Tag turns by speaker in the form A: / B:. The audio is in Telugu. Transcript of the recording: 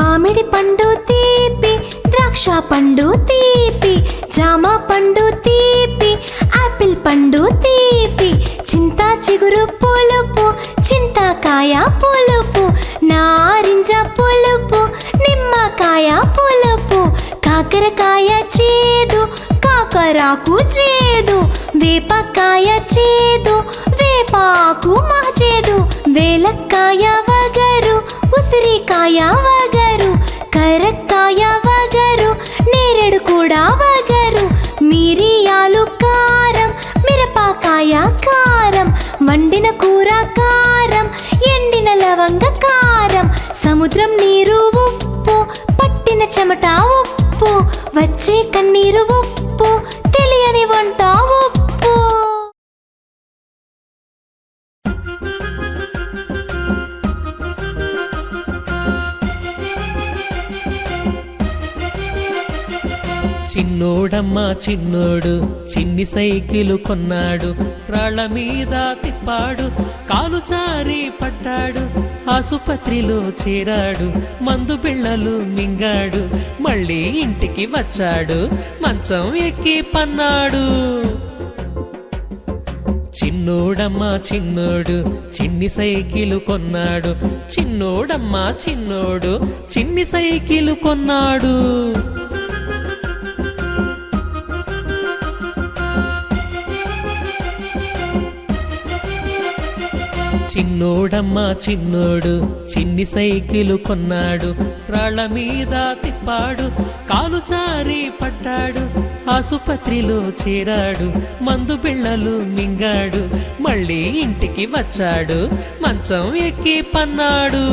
A: మామిడి పండు తీపి ద్రాక్ష పండు తీపి జామ పండు తీపి ఆపిల్ పండు తీపి చింత చిగురు పులుపు చింతకాయ పులుపు నారింజ పులుపు నిమ్మకాయ పులుపు కాకరకాయ చేదు కాకరాకు చేదు వేపకాయ చేదు వేపాకు మహచేదు వేలక్కాయ వగరు ఉసిరికాయ వగరు సముద్రం నీరు ఉప్పు పట్టిన చెమట ఉప్పు వచ్చే కన్నీరు ఉప్పు తెలియని వంట ఉప్పు.
B: చిన్నోడమ్మా చిన్నోడు చిన్ని సైకిలు కొన్నాడు రాళ్ళ మీద తిప్పాడు కాలు చారి పడ్డాడు. ఆసుపత్రిలో చేరాడు. మందు బిళ్ళలు మింగాడు. మళ్ళీ ఇంటికి వచ్చాడు. మంచం ఎక్కి పన్నాడు. చిన్నోడమ్మా చిన్నోడు చిన్ని సైకిలు కొన్నాడు. చిన్నోడమ్మా చిన్నోడు చిన్ని సైకిలు కొన్నాడు. చిన్నోడమ్మా చిన్నోడు చిన్ని సైకిలు కొన్నాడు రాళ్ళ మీద తిప్పాడు కాలు జారి పడ్డాడు ఆసుపత్రిలో చేరాడు మందు బిళ్ళలు మింగాడు మళ్ళీ ఇంటికి వచ్చాడు మంచం ఎక్కి పన్నాడు.